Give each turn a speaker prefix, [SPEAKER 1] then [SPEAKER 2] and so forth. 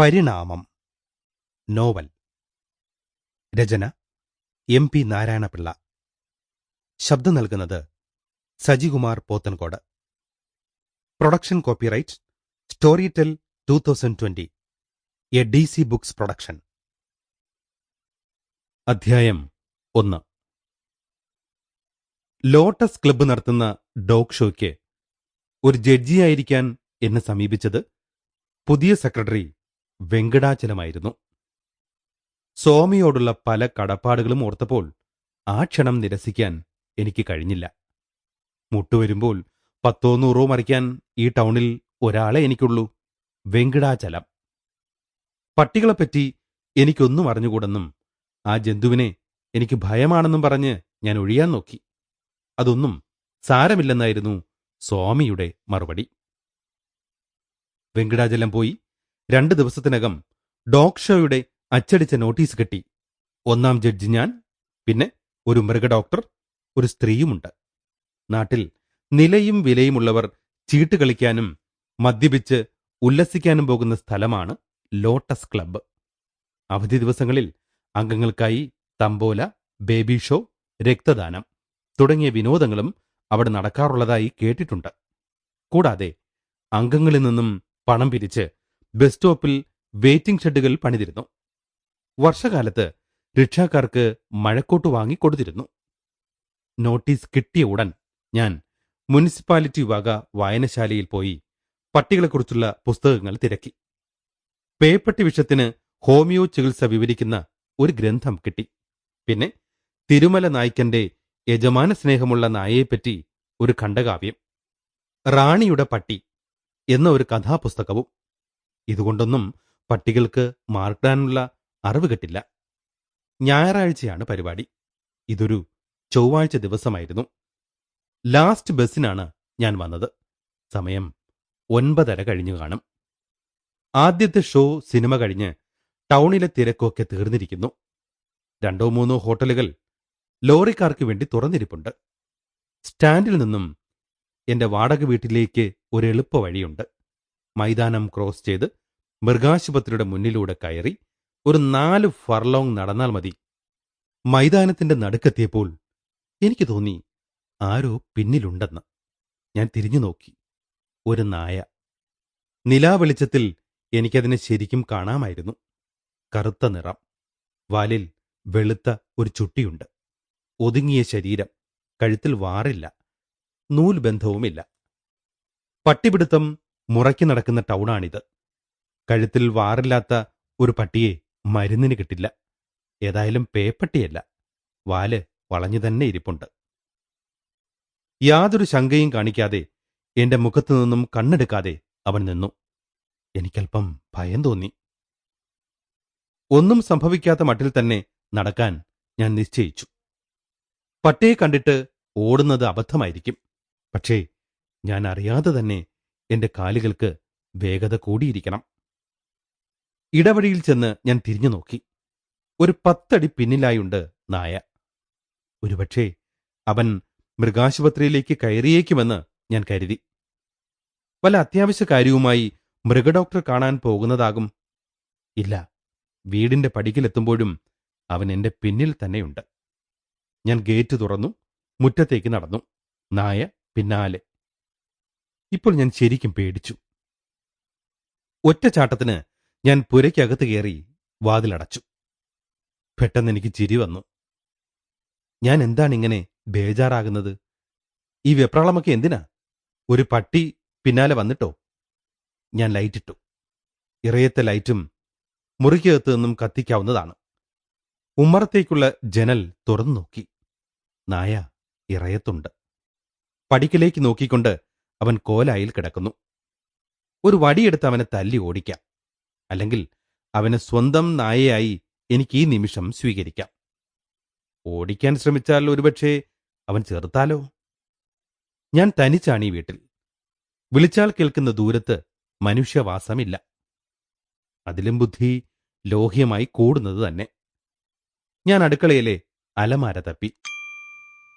[SPEAKER 1] പരിണാമം. നോവൽ. രചന. M P Narayanapillai. ശബ്ദം നൽകുന്നത് Sajikumar Pothencode. Production copyright Storytel two thousand twenty A D C books production. അധ്യായം ഒന്ന്. Lotus club നടത്തുന്ന dog ഷോയ്ക്ക് ഒരു ജഡ്ജിയായിരിക്കാൻ എന്നെ സമീപിച്ചത് പുതിയ സെക്രട്ടറി വെങ്കടാചലമായിരുന്നു. സോമയോടുള്ള പല കടപ്പാടുകളും ഓർത്തപ്പോൾ ആ ക്ഷണം നിരസിക്കാൻ എനിക്ക് കഴിഞ്ഞില്ല. മുട്ടുവരുമ്പോൾ പത്തോ നൂറോ മറിക്കാൻ ഈ ടൗണിൽ ഒരാളെ എനിക്കുള്ളൂ വെങ്കടാചലം. പട്ടികളെപ്പറ്റി എനിക്കൊന്നും അറിഞ്ഞുകൂടെന്നും ആ ജന്തുവിനെ എനിക്ക് ഭയമാണെന്നും പറഞ്ഞ് ഞാൻ ഒഴിയാൻ നോക്കി. അതൊന്നും സാരമില്ലെന്നായിരുന്നു സ്വാമിയുടെ മറുപടി. വെങ്കടാചലം പോയി രണ്ട് ദിവസത്തിനകം ഡോഗ് ഷോയുടെ അച്ചടിച്ച നോട്ടീസ് കിട്ടി. ഒന്നാം ജഡ്ജി ഞാൻ പിന്നെ ഒരു മൃഗ ഡോക്ടർ ഒരു സ്ത്രീയുമുണ്ട്. നാട്ടിൽ നിലയും വിലയുമുള്ളവർ ചീട്ട് കളിക്കാനും മദ്യപിച്ച് ഉല്ലസിക്കാനും പോകുന്ന സ്ഥലമാണ് ലോട്ടസ് ക്ലബ്ബ്. അവധി ദിവസങ്ങളിൽ അംഗങ്ങൾക്കായി തമ്പോല ബേബി ഷോ രക്തദാനം. തുടങ്ങിയ വിനോദങ്ങളും അവിടെ നടക്കാറുള്ളതായി കേട്ടിട്ടുണ്ട്. കൂടാതെ അംഗങ്ങളിൽ നിന്നും പണം പിരിച്ച് ബസ് സ്റ്റോപ്പിൽ വെയിറ്റിംഗ് ഷെഡുകൾ പണിതിരുന്നു. വർഷകാലത്ത് റിക്ഷാക്കാർക്ക് മഴക്കോട്ട് വാങ്ങി കൊടുത്തിരുന്നു. നോട്ടീസ് കിട്ടിയ ഉടൻ ഞാൻ മുനിസിപ്പാലിറ്റി വക വായനശാലയിൽ പോയി പട്ടികളെക്കുറിച്ചുള്ള പുസ്തകങ്ങൾ തിരക്കി. പേപ്പട്ടി വിഷത്തിന് ഹോമിയോ ചികിത്സ വിവരിക്കുന്ന ഒരു ഗ്രന്ഥം കിട്ടി. പിന്നെ തിരുമല നായ്ക്കന്റെ യജമാന സ്നേഹമുള്ള നായയെപ്പറ്റി ഒരു ഖണ്ഡകാവ്യം. റാണിയുടെ പട്ടി എന്ന ഒരു കഥാപുസ്തകവും ഇതുകൊണ്ടൊന്നും പട്ടികൾക്ക് മാർക്കിടാനുള്ള അറിവ് കിട്ടില്ല. ഞായറാഴ്ചയാണ് പരിപാടി. ഇതൊരു ചൊവ്വാഴ്ച ദിവസമായിരുന്നു. ലാസ്റ്റ് ബസ്സിനാണ് ഞാൻ വന്നത്. സമയം ഒൻപതര കഴിഞ്ഞു കാണും. ആദ്യത്തെ ഷോ സിനിമ കഴിഞ്ഞ് ടൗണിലെ തിരക്കൊക്കെ തീർന്നിരിക്കുന്നു. രണ്ടോ മൂന്നോ ഹോട്ടലുകൾ ലോറിക്കാർക്ക് വേണ്ടി തുറന്നിരിപ്പുണ്ട്. സ്റ്റാൻഡിൽ നിന്നും എന്റെ വാടക വീട്ടിലേക്ക് ഒരു എളുപ്പ വഴിയുണ്ട്. മൈതാനം ക്രോസ് ചെയ്ത് മൃഗാശുപത്രിയുടെ മുന്നിലൂടെ കയറി ഒരു നാല് ഫർലോങ് നടന്നാൽ മതി. മൈതാനത്തിന്റെ നടുക്കെത്തിയപ്പോൾ എനിക്ക് തോന്നി ആരോ പിന്നിലുണ്ടെന്ന്. ഞാൻ തിരിഞ്ഞു നോക്കി. ഒരു നായ. നിലാവെളിച്ചത്തിൽ എനിക്കതിനെ ശരിക്കും കാണാമായിരുന്നു. കറുത്ത നിറം. വാലിൽ വെളുത്ത ഒരു ചുട്ടിയുണ്ട്. ഒതുങ്ങിയ ശരീരം. കഴുത്തിൽ വാറില്ല. നൂൽബന്ധവുമില്ല. പട്ടിപിടുത്തം മുറയ്ക്ക് നടക്കുന്ന ടൗണാണിത്. കഴുത്തിൽ വാറില്ലാത്ത ഒരു പട്ടിയെ മരുന്നിന് കിട്ടില്ല. ഏതായാലും പേപ്പട്ടിയല്ല. വാൽ വളഞ്ഞു തന്നെ ഇരിപ്പുണ്ട്. യാതൊരു ശങ്കയും കാണിക്കാതെ എന്റെ മുഖത്തു നിന്നും കണ്ണെടുക്കാതെ അവൻ നിന്നു. എനിക്കല്പം ഭയം തോന്നി. ഒന്നും സംഭവിക്കാത്ത മട്ടിൽ തന്നെ നടക്കാൻ ഞാൻ നിശ്ചയിച്ചു. പട്ടിയെ കണ്ടിട്ട് ഓടുന്നത് അബദ്ധമായിരിക്കും. പക്ഷേ ഞാൻ അറിയാതെ തന്നെ എന്റെ കാലുകൾക്ക് വേഗത കൂടിയിരിക്കണം. ഇടവഴിയിൽ ചെന്ന് ഞാൻ തിരിഞ്ഞു നോക്കി. ഒരു പത്തടി പിന്നിലായുണ്ട് നായ. ഒരുപക്ഷേ അവൻ മൃഗാശുപത്രിയിലേക്ക് കയറിയേക്കുമെന്ന് ഞാൻ കരുതി. വല്ല അത്യാവശ്യ കാര്യവുമായി മൃഗഡോക്ടർ കാണാൻ പോകുന്നതാകും. ഇല്ല വീടിന്റെ പടിക്കിലെത്തുമ്പോഴും അവൻ എന്റെ പിന്നിൽ തന്നെയുണ്ട്. ഞാൻ ഗേറ്റ് തുറന്നു മുറ്റത്തേക്ക് നടന്നു. നായ പിന്നാലെ. ഇപ്പോൾ ഞാൻ ശരിക്കും പേടിച്ചു. ഒറ്റച്ചാട്ടത്തിന് ഞാൻ പുരയ്ക്കകത്ത് കയറി വാതിലടച്ചു. പെട്ടെന്ന് എനിക്ക് ചിരി വന്നു. ഞാൻ എന്താണ് ഇങ്ങനെ ബേജാറാകുന്നത്? ഈ വെപ്രാളമൊക്കെ എന്തിനാ? ഒരു പട്ടി പിന്നാലെ വന്നിട്ടോ? ഞാൻ ലൈറ്റിട്ടു. ഇറയത്തെ ലൈറ്റും മുറിക്കകത്ത് നിന്നും കത്തിക്കാവുന്നതാണ്. ഉമ്മറത്തേക്കുള്ള ജനൽ തുറന്നു നോക്കി. നായ ഇറയത്തുണ്ട്. പടിക്കലേക്ക് നോക്കിക്കൊണ്ട് അവൻ കോലായിൽ കിടക്കുന്നു. ഒരു വടിയെടുത്ത് അവനെ തല്ലി ഓടിക്കാം. അല്ലെങ്കിൽ അവനെ സ്വന്തം നായയായി എനിക്ക് ഈ നിമിഷം സ്വീകരിക്കാം. ഓടിക്കാൻ ശ്രമിച്ചാൽ ഒരുപക്ഷെ അവൻ ചെറുത്താലോ? ഞാൻ തനിച്ചാണ് ഈ വീട്ടിൽ. വിളിച്ചാൽ കേൾക്കുന്ന ദൂരത്ത് മനുഷ്യവാസമില്ല. അതിലും ബുദ്ധി ലോഹ്യമായി കൂടുന്നത് തന്നെ. ഞാൻ അടുക്കളയിലെ അലമാര തപ്പി.